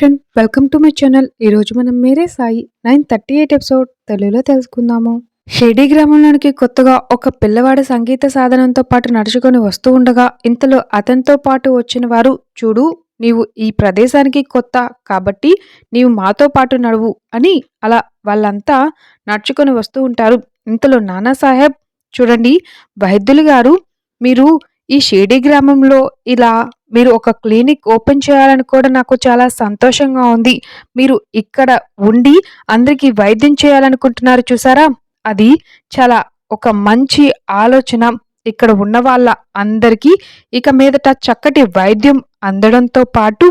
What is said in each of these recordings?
Roshan welcome to my channel ఈరోజు మనం Mere Sai nine thirty eight episode తెలుగులో తెలుసుకుందాము. షిర్డీ గ్రామంలోనికి కొత్తగా ఒక పిల్లవాడి సంగీత సాధనంతో పాటు నడుచుకొని వస్తూ ఉండగా ఇంతలో అతనితో పాటు వచ్చిన వారు చూడు నీవు ఈ ప్రదేశానికి కొత్త కాబట్టి నీవు మాతో పాటు నడువు అని అలా వాళ్ళంతా నడుచుకొని వస్తూ ఉంటారు. ఇంతలో నానాసాహెబ్ చూడండి వైద్యులు గారు మీరు ఈ షిర్డీ గ్రామంలో ఇలా మీరు ఒక క్లినిక్ ఓపెన్ చేయాలని కూడా నాకు చాలా సంతోషంగా ఉంది. మీరు ఇక్కడ ఉండి అందరికీ వైద్యం చేయాలనుకుంటున్నారు చూసారా? అది చాలా ఒక మంచి ఆలోచన. ఇక్కడ ఉన్న వాళ్ళ అందరికీ ఇక మీదట చక్కటి వైద్యం అందడంతో పాటు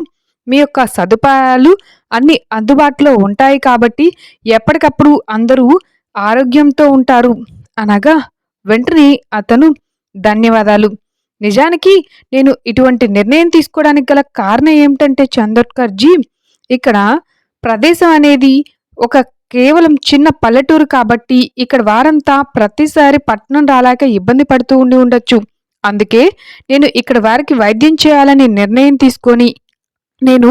మీ యొక్క సదుపాయాలు అన్ని అందుబాటులో ఉంటాయి కాబట్టి ఎప్పటికప్పుడు అందరూ ఆరోగ్యంతో ఉంటారు. అనగా వెంటనే అతను ధన్యవాదాలు. నిజానికి నేను ఇటువంటి నిర్ణయం తీసుకోవడానికి గల కారణం ఏమిటంటే చందోడ్కర్ జీ ఇక్కడ ప్రదేశం అనేది ఒక కేవలం చిన్న పల్లెటూరు కాబట్టి ఇక్కడ వారంతా ప్రతిసారి పట్టణం రాలేక ఇబ్బంది పడుతూ ఉండి ఉండొచ్చు. అందుకే నేను ఇక్కడ వారికి వైద్యం చేయాలని నిర్ణయం తీసుకొని నేను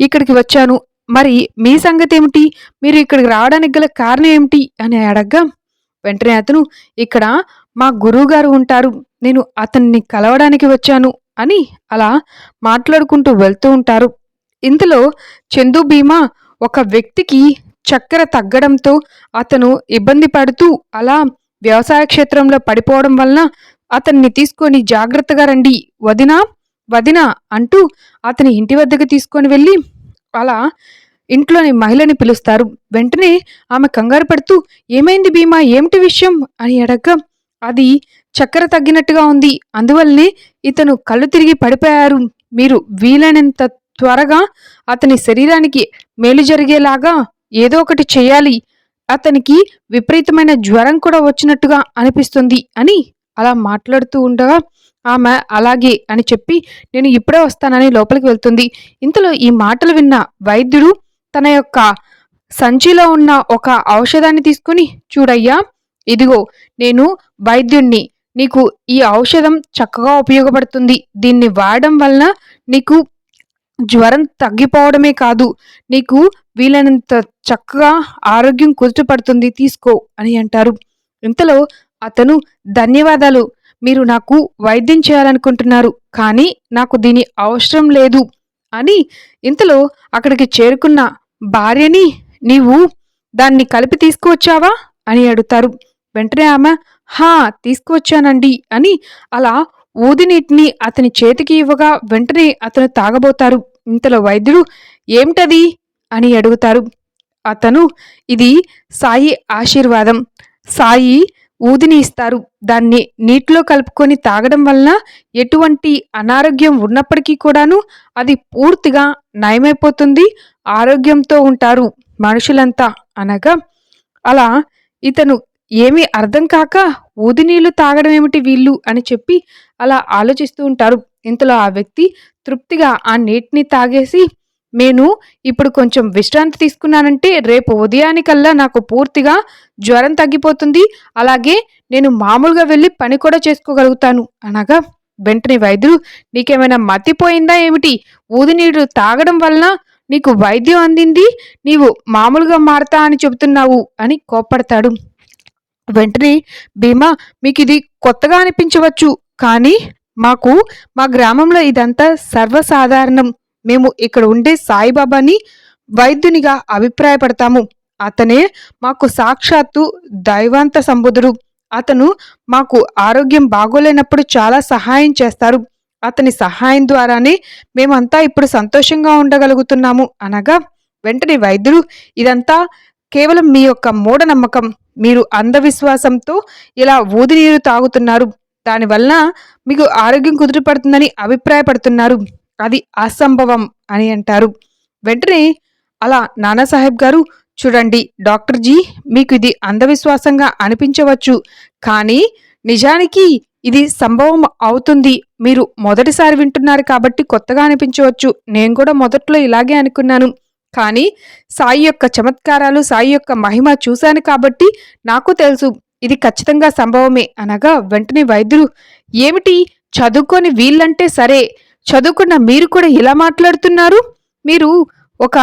ఇక్కడికి వచ్చాను. మరి మీ సంగతి ఏమిటి? మీరు ఇక్కడికి రావడానికి గల కారణం ఏమిటి? అని అడగ్గా వెంటనే అతను ఇక్కడ మా గురువు గారు ఉంటారు నేను అతన్ని కలవడానికి వచ్చాను అని అలా మాట్లాడుకుంటూ వెళ్తూ ఉంటారు. ఇందులో చందు భీమా ఒక వ్యక్తికి చక్కెర తగ్గడంతో అతను ఇబ్బంది పడుతూ అలా వ్యవసాయ క్షేత్రంలో పడిపోవడం వలన అతన్ని తీసుకొని జాగ్రత్తగా రండి వదినా వదినా అంటూ అతని ఇంటి వద్దకు తీసుకొని వెళ్ళి అలా ఇంట్లోని మహిళని పిలుస్తారు. వెంటనే ఆమె కంగారు పడుతూ ఏమైంది భీమా? ఏమిటి విషయం? అని అడగ అది చక్కెర తగ్గినట్టుగా ఉంది. అందువల్లనే ఇతను కళ్ళు తిరిగి పడిపోయారు. మీరు వీలైనంత త్వరగా అతని శరీరానికి మేలు జరిగేలాగా ఏదో ఒకటి చేయాలి. అతనికి విపరీతమైన జ్వరం కూడా వచ్చినట్టుగా అనిపిస్తుంది అని అలా మాట్లాడుతూ ఉండగా ఆమె అలాగే అని చెప్పి నేను ఇప్పుడే వస్తానని లోపలికి వెళ్తుంది. ఇంతలో ఈ మాటలు విన్న వైద్యుడు తన యొక్క సంచిలో ఉన్న ఒక ఔషధాన్ని తీసుకుని చూడయ్యా. ఇదిగో నేను వైద్యుణ్ణి. నీకు ఈ ఔషధం చక్కగా ఉపయోగపడుతుంది. దీన్ని వాడడం వలన నీకు జ్వరం తగ్గిపోవడమే కాదు నీకు వీలైనంత చక్కగా ఆరోగ్యం కుదుటపడుతుంది తీసుకో అని అంటారు. ఇంతలో అతను ధన్యవాదాలు. మీరు నాకు వైద్యం చేయాలనుకుంటున్నారు కానీ నాకు దీని అవసరం లేదు అని ఇంతలో అక్కడికి చేరుకున్న భార్యని నీవు దాన్ని కలిపి తీసుకువచ్చావా? అని అడుగుతారు. వెంటనే ఆమె హా తీసుకువచ్చానండి అని అలా ఊదినీటిని అతని చేతికి ఇవ్వగా వెంటనే అతను తాగబోతారు. ఇంతలో వైద్యుడు ఏమిటది? అని అడుగుతారు. అతను ఇది సాయి ఆశీర్వాదం. సాయి ఊదిని ఇస్తారు. దాన్ని నీటిలో కలుపుకొని తాగడం వలన ఎటువంటి అనారోగ్యం ఉన్నప్పటికీ కూడాను అది పూర్తిగా నయమైపోతుంది. ఆరోగ్యంతో ఉంటారు మనుషులంతా అనగా అలా ఇతను ఏమీ అర్థం కాక ఊది నీళ్ళు తాగడం ఏమిటి వీళ్ళు అని చెప్పి అలా ఆలోచిస్తూ ఉంటారు. ఇంతలో ఆ వ్యక్తి తృప్తిగా ఆ నీటిని తాగేసి నేను ఇప్పుడు కొంచెం విశ్రాంతి తీసుకున్నానంటే రేపు ఉదయానికల్లా నాకు పూర్తిగా జ్వరం తగ్గిపోతుంది. అలాగే నేను మామూలుగా వెళ్ళి పని కూడా చేసుకోగలుగుతాను అనగా వెంటనే వైద్యుడు నీకేమైనా మతిపోయిందా ఏమిటి? ఊది నీరు తాగడం వలన నీకు వైద్యం అందింది? నీవు మామూలుగా మారతా అని చెబుతున్నావు అని కోప్పడతాడు. వెంటనే భీమా మీకు ఇది కొత్తగా అనిపించవచ్చు. కానీ మాకు మా గ్రామంలో ఇదంతా సర్వసాధారణం. మేము ఇక్కడ ఉండే సాయిబాబాని వైద్యునిగా అభిప్రాయపడతాము. అతనే మాకు సాక్షాత్తు దైవాంత సంబుధుడు. అతను మాకు ఆరోగ్యం బాగోలేనప్పుడు చాలా సహాయం చేస్తారు. అతని సహాయం ద్వారానే మేమంతా ఇప్పుడు సంతోషంగా ఉండగలుగుతున్నాము అనగా వెంటనే వైద్యుడు ఇదంతా కేవలం మీ యొక్క మూఢనమ్మకం. మీరు అంధవిశ్వాసంతో ఇలా ఊది నీరు తాగుతున్నారు. దానివల్ల మీకు ఆరోగ్యం కుదుటపడుతుందని అభిప్రాయపడుతున్నారు. అది అసంభవం అని అంటారు. వెంటనే అలా నానాసాహెబ్ గారు చూడండి డాక్టర్ జీ మీకు ఇది అంధవిశ్వాసంగా అనిపించవచ్చు. కానీ నిజానికి ఇది సంభవం అవుతుంది. మీరు మొదటిసారి వింటున్నారు కాబట్టి కొత్తగా అనిపించవచ్చు. నేను కూడా మొదట్లో ఇలాగే అనుకున్నాను. కానీ సాయి యొక్క చమత్కారాలు సాయి యొక్క మహిమ చూశాను కాబట్టి నాకు తెలుసు. ఇది ఖచ్చితంగా సంభవమే అనగా వెంటనే వైద్యులు ఏమిటి? చదువుకొని వీళ్ళంటే సరే చదువుకున్న మీరు కూడా ఇలా మాట్లాడుతున్నారు? మీరు ఒక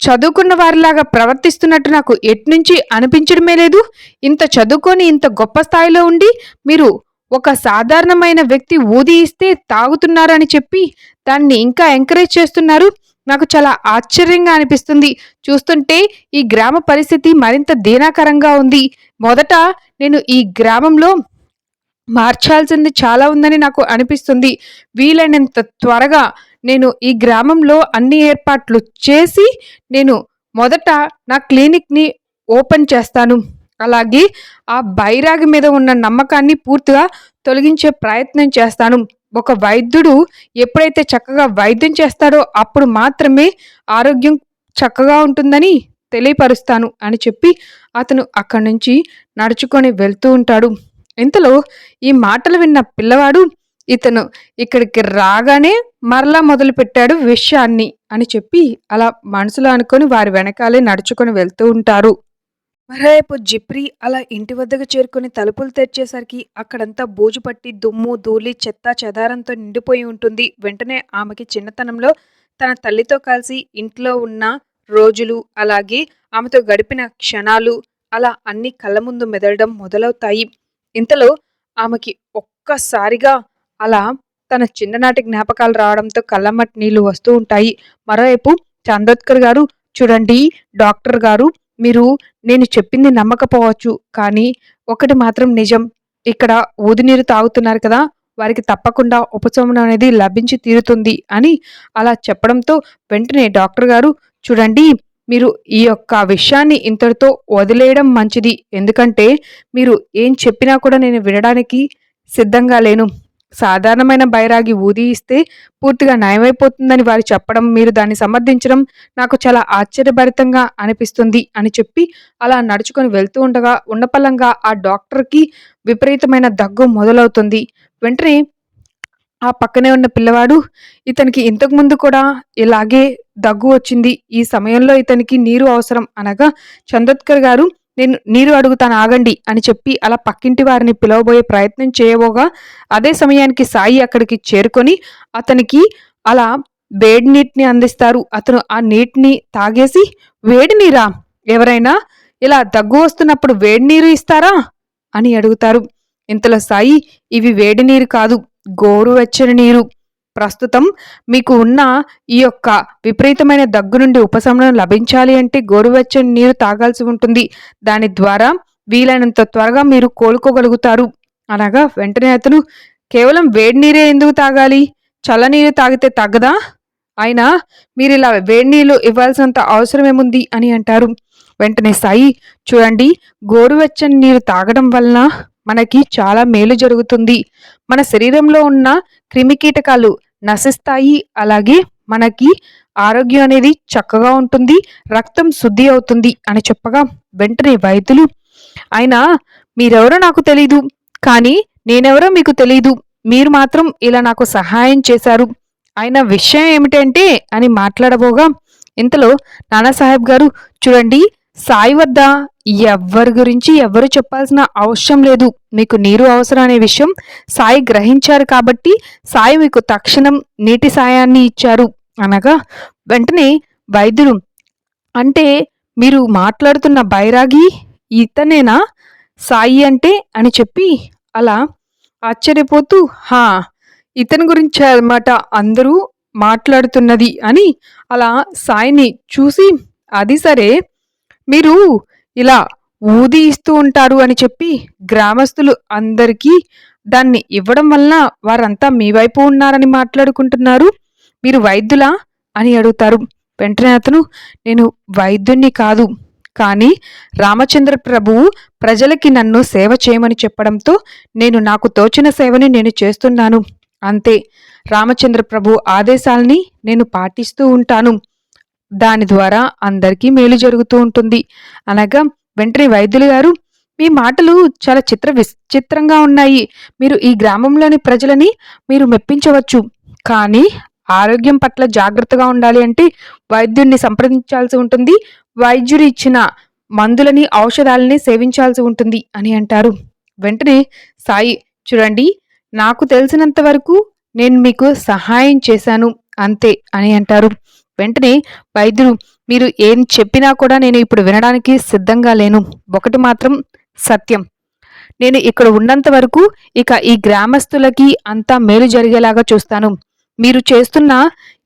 చదువుకున్న వారిలాగా ప్రవర్తిస్తున్నట్టు నాకు ఎట్నుంచి అనిపించడమే లేదు? ఇంత చదువుకొని ఇంత గొప్ప స్థాయిలో ఉండి మీరు ఒక సాధారణమైన వ్యక్తి ఊది ఇస్తే తాగుతున్నారని చెప్పి దాన్ని ఇంకా ఎంకరేజ్ చేస్తున్నారు? నాకు చాలా ఆశ్చర్యంగా అనిపిస్తుంది. చూస్తుంటే ఈ గ్రామ పరిస్థితి మరింత దీనాకరంగా ఉంది. మొదట నేను ఈ గ్రామంలో మార్చాల్సింది చాలా ఉందని నాకు అనిపిస్తుంది. వీలైనంత త్వరగా నేను ఈ గ్రామంలో అన్ని ఏర్పాట్లు చేసి నేను మొదట నా క్లినిక్ని ఓపెన్ చేస్తాను. అలాగే ఆ బైరాగి మీద ఉన్న నమ్మకాన్ని పూర్తిగా తొలగించే ప్రయత్నం చేస్తాను. ఒక వైద్యుడు ఎప్పుడైతే చక్కగా వైద్యం చేస్తాడో అప్పుడు మాత్రమే ఆరోగ్యం చక్కగా ఉంటుందని తెలియపరుస్తాను అని చెప్పి అతను అక్కడి నుంచి నడుచుకొని వెళ్తూ ఉంటాడు. ఇంతలో ఈ మాటలు విన్న పిల్లవాడు ఇతను ఇక్కడికి రాగానే మరలా మొదలుపెట్టాడు విషయాన్ని అని చెప్పి అలా మనసులో అనుకొని వారి వెనకాలే నడుచుకొని వెళ్తూ ఉంటారు. మరోవైపు జిప్రి అలా ఇంటి వద్దకు చేరుకుని తలుపులు తెరిచేసరికి అక్కడంతా బూజు పట్టి దుమ్ము ధూళి చెత్త చెదారంతో నిండిపోయి ఉంటుంది. వెంటనే ఆమెకి చిన్నతనంలో తన తల్లితో కలిసి ఇంట్లో ఉన్న రోజులు అలాగే ఆమెతో గడిపిన క్షణాలు అలా అన్ని కళ్ళ ముందు మెదలడం మొదలవుతాయి. ఇంతలో ఆమెకి ఒక్కసారిగా అలా తన చిన్ననాటి జ్ఞాపకాలు రావడంతో కళ్ళమట్టి నీళ్ళు వస్తూ ఉంటాయి. మరోవైపు చందోత్కర్ గారు చూడండి డాక్టర్ గారు మీరు నేను చెప్పింది నమ్మకపోవచ్చు కానీ ఒకటి మాత్రం నిజం. ఇక్కడ ఊదినీరు తాగుతున్నారు కదా వారికి తప్పకుండా ఉపశమనం అనేది లభించి తీరుతుంది అని అలా చెప్పడంతో వెంటనే డాక్టర్ గారు చూడండి మీరు ఈ యొక్క విషయాన్ని ఇంతటితో వదిలేయడం మంచిది. ఎందుకంటే మీరు ఏం చెప్పినా కూడా నేను వినడానికి సిద్ధంగా లేను. సాధారణమైన బైరాగి ఊది ఇస్తే పూర్తిగా నయమైపోతుందని వారు చెప్పడం మీరు దాన్ని సమర్థించడం నాకు చాలా ఆశ్చర్యభరితంగా అనిపిస్తుంది అని చెప్పి అలా నడుచుకొని వెళ్తూ ఉండగా ఉండపల్లంగా ఆ డాక్టర్కి విపరీతమైన దగ్గు మొదలవుతుంది. వెంటనే ఆ పక్కనే ఉన్న పిల్లవాడు ఇతనికి ఇంతకుముందు కూడా ఇలాగే దగ్గు వచ్చింది. ఈ సమయంలో ఇతనికి నీరు అవసరం అనగా చందోత్కర్ గారు నేను నీరు అడుగుతాను ఆగండి అని చెప్పి అలా పక్కింటి వారిని పిలవబోయే ప్రయత్నం చేయబోగా అదే సమయానికి సాయి అక్కడికి చేరుకొని అతనికి అలా వేడి నీటిని అందిస్తారు. అతను ఆ నీటిని తాగేసి వేడి నీరా? ఎవరైనా ఇలా దగ్గు వస్తున్నప్పుడు వేడి నీరు ఇస్తారా? అని అడుగుతారు. ఇంతలో సాయి ఇవి వేడి నీరు కాదు గోరువెచ్చని నీరు. ప్రస్తుతం మీకు ఉన్న ఈ యొక్క విపరీతమైన దగ్గు నుండి ఉపశమనం లభించాలి అంటే గోరువెచ్చని నీరు తాగాల్సి ఉంటుంది. దాని ద్వారా వీలైనంత త్వరగా మీరు కోలుకోగలుగుతారు. అనగా వెంటనే అతను కేవలం వేడి నీరే ఎందుకు తాగాలి? చల్లనీరు తాగితే తగ్గదా? అయినా మీరు ఇలా వేడి నీళ్ళు ఇవ్వాల్సినంత అవసరం ఏముంది అని అంటారు. వెంటనే సాయి చూడండి గోరువెచ్చని నీరు తాగడం వలన మనకి చాలా మేలు జరుగుతుంది. మన శరీరంలో ఉన్న క్రిమికీటకాలు నశిస్తాయి. అలాగే మనకి ఆరోగ్యం అనేది చక్కగా ఉంటుంది రక్తం శుద్ధి అవుతుంది అని చెప్పగా వెంటనే వైద్యులు ఆయన మీరెవరో నాకు తెలీదు కానీ నేనెవరో మీకు తెలీదు మీరు మాత్రం ఇలా నాకు సహాయం చేశారు. ఆయన విషయం ఏమిటంటే అని మాట్లాడబోగా ఇంతలో నానాసాహెబ్ గారు చూడండి సాయి వద్ద ఎవ్వరి గురించి ఎవరు చెప్పాల్సిన అవసరం లేదు. మీకు నీరు అవసరం అనే విషయం సాయి గ్రహించారు కాబట్టి సాయి మీకు తక్షణం నీటి సాయాన్ని ఇచ్చారు. అనగా వెంటనే వైద్యుడు అంటే మీరు మాట్లాడుతున్న బైరాగి ఇతనేనా? సాయి అంటే? అని చెప్పి అలా ఆశ్చర్యపోతూ హా ఇతని గురించి అన్నమాట అందరూ మాట్లాడుతున్నది అని అలా సాయిని చూసి అది సరే మీరు ఇలా ఊది ఇస్తూ ఉంటారు అని చెప్పి గ్రామస్తులు అందరికీ దాన్ని ఇవ్వడం వలన వారంతా మీ వైపు ఉన్నారని మాట్లాడుకుంటున్నారు. మీరు వైద్యులా? అని అడుగుతారు. వెంటనే అతను నేను వైద్యుణ్ణి కాదు. కానీ రామచంద్ర ప్రభువు ప్రజలకి నన్ను సేవ చేయమని చెప్పడంతో నేను నాకు తోచిన సేవని నేను చేస్తున్నాను. అంతే. రామచంద్ర ప్రభు ఆదేశాలని నేను పాటిస్తూ ఉంటాను. దాని ద్వారా అందరికీ మేలు జరుగుతూ ఉంటుంది. అనగా వెంటనే వైద్యులు గారు మీ మాటలు చాలా చిత్ర విచిత్రంగా ఉన్నాయి. మీరు ఈ గ్రామంలోని ప్రజలని మీరు మెప్పించవచ్చు. కానీ ఆరోగ్యం పట్ల జాగ్రత్తగా ఉండాలి అంటే వైద్యుడిని సంప్రదించాల్సి ఉంటుంది. వైద్యుడు ఇచ్చిన మందులని ఔషధాలని సేవించాల్సి ఉంటుంది అని అంటారు. వెంటనే సాయి చూడండి నాకు తెలిసినంత వరకు నేను మీకు సహాయం చేశాను. అంతే అని అంటారు. వెంటనే వైద్యుడు మీరు ఏం చెప్పినా కూడా నేను ఇప్పుడు వినడానికి సిద్ధంగా లేను. ఒకటి మాత్రం సత్యం. నేను ఇక్కడ ఉన్నంత వరకు ఇక ఈ గ్రామస్తులకి అంతా మేలు జరిగేలాగా చూస్తాను. మీరు చేస్తున్న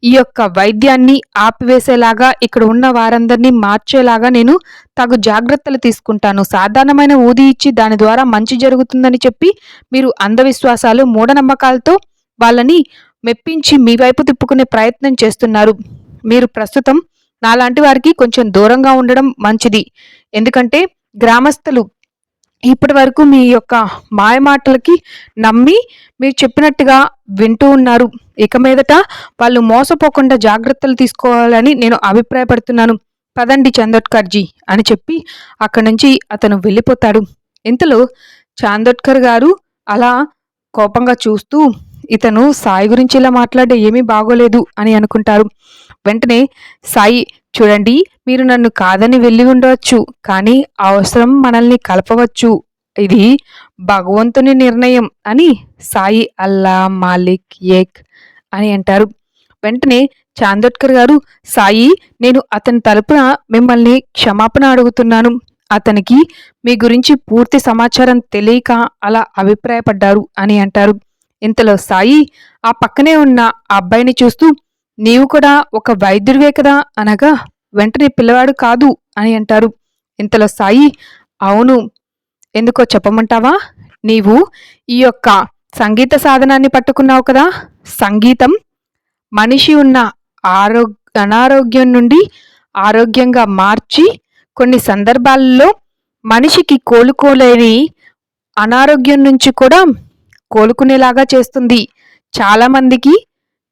ఈ యొక్క వైద్యాన్ని ఆపివేసేలాగా ఇక్కడ ఉన్న వారందరినీ మార్చేలాగా నేను తగు జాగ్రత్తలు తీసుకుంటాను. సాధారణమైన ఊది ఇచ్చి దాని ద్వారా మంచి జరుగుతుందని చెప్పి మీరు అంధవిశ్వాసాలు మూఢనమ్మకాలతో వాళ్ళని మెప్పించి మీ వైపు తిప్పుకునే ప్రయత్నం చేస్తున్నారు. మీరు ప్రస్తుతం నాలాంటి వారికి కొంచెం దూరంగా ఉండడం మంచిది. ఎందుకంటే గ్రామస్తులు ఇప్పటి వరకు మీ యొక్క మాయమాటలకి నమ్మి మీరు చెప్పినట్టుగా వింటూ ఉన్నారు. ఇక మీదట వాళ్ళు మోసపోకుండా జాగ్రత్తలు తీసుకోవాలని నేను అభిప్రాయపడుతున్నాను. పదండి చందోట్కర్జీ అని చెప్పి అక్కడి నుంచి అతను వెళ్ళిపోతాడు. ఇంతలో చాందోట్కర్ గారు అలా కోపంగా చూస్తూ ఇతను సాయి గురించి ఇలా మాట్లాడే ఏమీ బాగోలేదు అని అనుకుంటారు. వెంటనే సాయి చూడండి మీరు నన్ను కాదని వెళ్ళి ఉండవచ్చు కానీ అవసరం మనల్ని కలపవచ్చు. ఇది భగవంతుని నిర్ణయం అని సాయి అల్లా మాలిక్ ఏక్ అని అంటారు. వెంటనే చాందోట్కర్ గారు సాయి నేను అతని తరపున మిమ్మల్ని క్షమాపణ అడుగుతున్నాను. అతనికి మీ గురించి పూర్తి సమాచారం తెలియక అలా అభిప్రాయపడ్డారు అని అంటారు. ఇంతలో సాయి ఆ పక్కనే ఉన్న ఆ అబ్బాయిని చూస్తూ నీవు కూడా ఒక వైద్యుడివే కదా అనగా వెంటనే పిల్లవాడు కాదు అని అంటారు. ఇంతలో సాయి అవును ఎందుకో చెప్పమంటావా? నీవు ఈ యొక్క సంగీత సాధనాన్ని పట్టుకున్నావు కదా? సంగీతం మనిషి ఉన్న ఆరో అనారోగ్యం నుండి ఆరోగ్యంగా మార్చి కొన్ని సందర్భాల్లో మనిషికి కోలుకోలేని అనారోగ్యం నుంచి కూడా కోలుకునేలాగా చేస్తుంది. చాలామందికి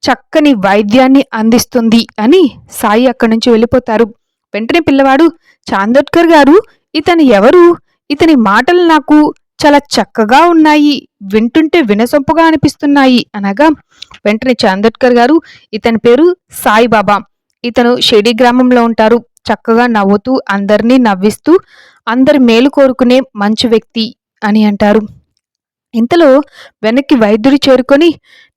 చక్కని వైద్యాన్ని అందిస్తుంది అని సాయి అక్కడి నుంచి వెళ్ళిపోతారు. వెంటనే పిల్లవాడు చాందోడ్కర్ గారు ఇతను ఎవరు? ఇతని మాటలు నాకు చాలా చక్కగా ఉన్నాయి వింటుంటే వినసొంపుగా అనిపిస్తున్నాయి అనగా వెంటనే చాందోడ్కర్ గారు ఇతని పేరు సాయిబాబా ఇతను షిరిడి గ్రామంలో ఉంటారు. చక్కగా నవ్వుతూ అందరినీ నవ్విస్తూ అందరి మేలు కోరుకునే మంచి వ్యక్తి అని అంటారు. ఇంతలో వెనక్కి వైద్యుడు చేరుకొని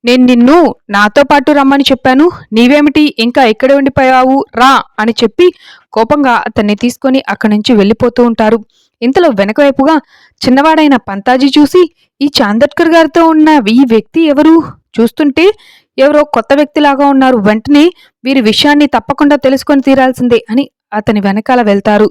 నేను నిన్ను నాతో పాటు రమ్మని చెప్పాను. నీవేమిటి? ఇంకా ఎక్కడ ఉండిపోయావు? రా అని చెప్పి కోపంగా అతన్ని తీసుకొని అక్కడి నుంచి వెళ్ళిపోతూ ఉంటారు. ఇంతలో వెనకవైపుగా చిన్నవాడైన పంతాజీ చూసి ఈ చాందట్కర్ గారితో ఉన్న ఈ వ్యక్తి ఎవరు? చూస్తుంటే ఎవరో కొత్త వ్యక్తిలాగా ఉన్నారు. వెంటనే వీరి విషయాన్ని తప్పకుండా తెలుసుకొని తీరాల్సిందే అని అతని వెనకాల వెళ్తారు.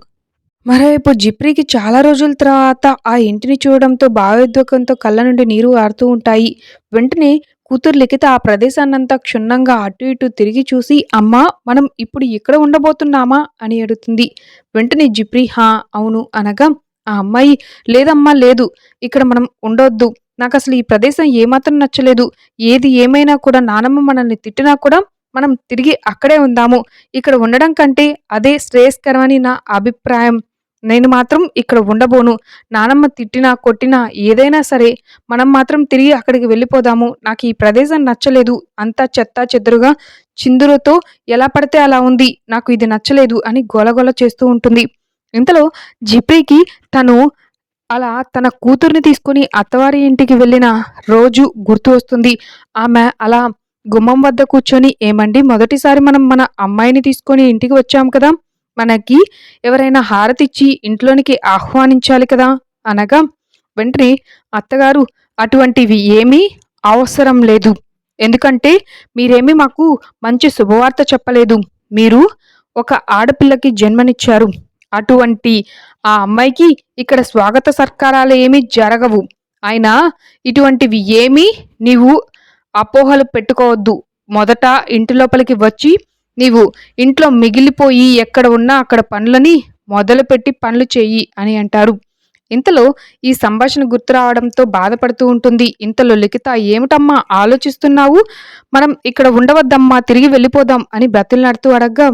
మరోవైపు జిప్రీకి చాలా రోజుల తర్వాత ఆ ఇంటిని చూడడంతో భావోద్వేగంతో కళ్ళ నుండి నీరు ఆరుతూ ఉంటాయి. వెంటనే కూతురు లిఖిత ఆ ప్రదేశాన్నంతా క్షుణ్ణంగా అటు ఇటు తిరిగి చూసి అమ్మా మనం ఇప్పుడు ఇక్కడ ఉండబోతున్నామా? అని అడుగుతుంది. వెంటనే జిప్రీ హా అవును అనగా ఆ అమ్మాయి లేదమ్మా లేదు. ఇక్కడ మనం ఉండొద్దు. నాకు అసలు ఈ ప్రదేశం ఏమాత్రం నచ్చలేదు. ఏది ఏమైనా కూడా నానమ్మ మనల్ని తిట్టినా కూడా మనం తిరిగి అక్కడే ఉందాము. ఇక్కడ ఉండడం కంటే అదే శ్రేయస్కరమని నా అభిప్రాయం. నేను మాత్రం ఇక్కడ ఉండబోను. నానమ్మ తిట్టినా కొట్టినా ఏదైనా సరే మనం మాత్రం తిరిగి అక్కడికి వెళ్ళిపోదాము. నాకు ఈ ప్రదేశం నచ్చలేదు. అంతా చెత్తా చెదురుగా చిందులతో ఎలా పడితే అలా ఉంది. నాకు ఇది నచ్చలేదు అని గొలగొల చేస్తూ ఉంటుంది. ఇంతలో జిప్రీకి తను అలా తన కూతుర్ని తీసుకుని అత్తవారి ఇంటికి వెళ్ళిన రోజు గుర్తు వస్తుంది. ఆమె అలా గుమ్మం వద్ద కూర్చొని ఏమండి మొదటిసారి మనం మన అమ్మాయిని తీసుకొని ఇంటికి వచ్చాం కదా? మనకి ఎవరైనా హారతిచ్చి ఇంట్లోనికి ఆహ్వానించాలి కదా? అనగా వెంటనే అత్తగారు అటువంటివి ఏమీ అవసరం లేదు. ఎందుకంటే మీరేమీ మాకు మంచి శుభవార్త చెప్పలేదు. మీరు ఒక ఆడపిల్లకి జన్మనిచ్చారు. అటువంటి ఆ అమ్మాయికి ఇక్కడ స్వాగత సత్కారాలు ఏమీ జరగవు. అయినా ఇటువంటివి ఏమీ నీవు అపోహలు పెట్టుకోవద్దు. మొదట ఇంటి లోపలికి వచ్చి నీవు ఇంట్లో మిగిలిపోయి ఎక్కడ ఉన్నా అక్కడ పనులని మొదలుపెట్టి పనులు చెయ్యి అని అంటారు ఇంతలో ఈ సంభాషణ గుర్తు రావడంతో బాధపడుతూ ఉంటుంది. ఇంతలో లిఖిత ఏమిటమ్మా ఆలోచిస్తున్నావు? మనం ఇక్కడ ఉండవద్దమ్మా తిరిగి వెళ్ళిపోదాం అని బ్రతులు అడగ్గా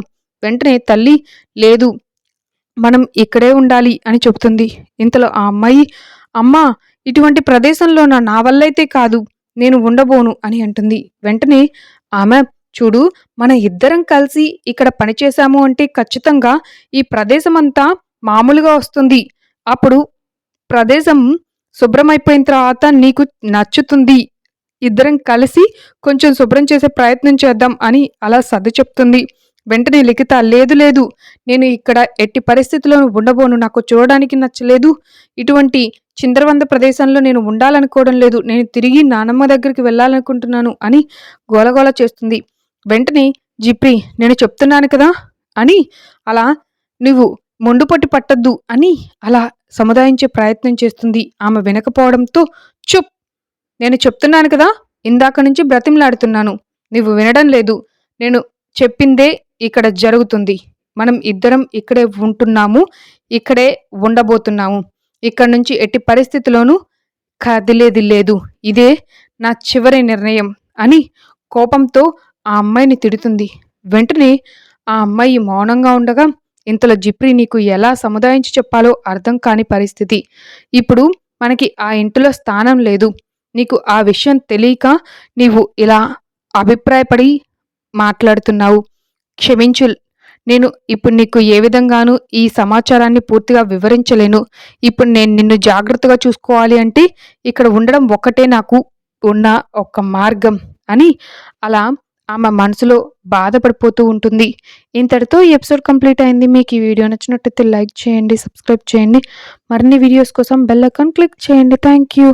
వెంటనే తల్లి లేదు మనం ఇక్కడే ఉండాలి అని చెబుతుంది. ఇంతలో ఆ అమ్మాయి అమ్మా ఇటువంటి ప్రదేశంలో నా నా వల్లైతే కాదు నేను ఉండబోను అని అంటుంది. వెంటనే ఆమె చూడు మన ఇద్దరం కలిసి ఇక్కడ పనిచేశాము అంటే ఖచ్చితంగా ఈ ప్రదేశం అంతా మామూలుగా వస్తుంది. అప్పుడు ప్రదేశం శుభ్రమైపోయిన తర్వాత నీకు నచ్చుతుంది. ఇద్దరం కలిసి కొంచెం శుభ్రం చేసే ప్రయత్నం చేద్దాం అని అలా సర్ది చెప్తుంది. వెంటనే లిఖిత లేదు లేదు. నేను ఇక్కడ ఎట్టి పరిస్థితుల్లోనూ ఉండబోను. నాకు చూడడానికి నచ్చలేదు. ఇటువంటి చింద్రవంద ప్రదేశంలో నేను ఉండాలనుకోవడం లేదు. నేను తిరిగి నానమ్మ దగ్గరికి వెళ్ళాలనుకుంటున్నాను అని గోలగోల చేస్తుంది. వెంటనే జిప్రి నేను చెప్తున్నాను కదా అని అలా నువ్వు మొండుపట్టి పట్టద్దు అని అలా సముదాయించే ప్రయత్నం చేస్తుంది. ఆమె వినకపోవడంతో చుప్ నేను చెప్తున్నాను కదా ఇందాక నుంచి బ్రతిమలాడుతున్నాను నువ్వు వినడం లేదు నేను చెప్పిందే ఇక్కడ జరుగుతుంది. మనం ఇద్దరం ఇక్కడే ఉంటున్నాము ఇక్కడే ఉండబోతున్నాము. ఇక్కడ నుంచి ఎట్టి పరిస్థితిలోనూ కదిలేది లేదు. ఇదే నా చివరి నిర్ణయం అని కోపంతో ఆ అమ్మాయిని తిడుతుంది. వెంటనే ఆ అమ్మాయి మౌనంగా ఉండగా ఇంతలో జిప్రి నీకు ఎలా సముదాయించి చెప్పాలో అర్థం కాని పరిస్థితి. ఇప్పుడు మనకి ఆ ఇంటిలో స్థానం లేదు. నీకు ఆ విషయం తెలియక నీవు ఇలా అభిప్రాయపడి మాట్లాడుతున్నావు. క్షమించు. నేను ఇప్పుడు నీకు ఏ విధంగానూ ఈ సమాచారాన్ని పూర్తిగా వివరించలేను. ఇప్పుడు నేను నిన్ను జాగ్రత్తగా చూసుకోవాలి అంటే ఇక్కడ ఉండడం ఒక్కటే నాకు ఉన్న ఒక మార్గం అని అలా ఆమె మనసులో బాధపడిపోతూ ఉంటుంది. ఇంతటితో ఈ ఎపిసోడ్ కంప్లీట్ అయింది. మీకు ఈ వీడియో నచ్చినట్టయితే లైక్ చేయండి సబ్స్క్రైబ్ చేయండి. మరిన్ని వీడియోస్ కోసం బెల్ ఐకాన్ క్లిక్ చేయండి. Thank you.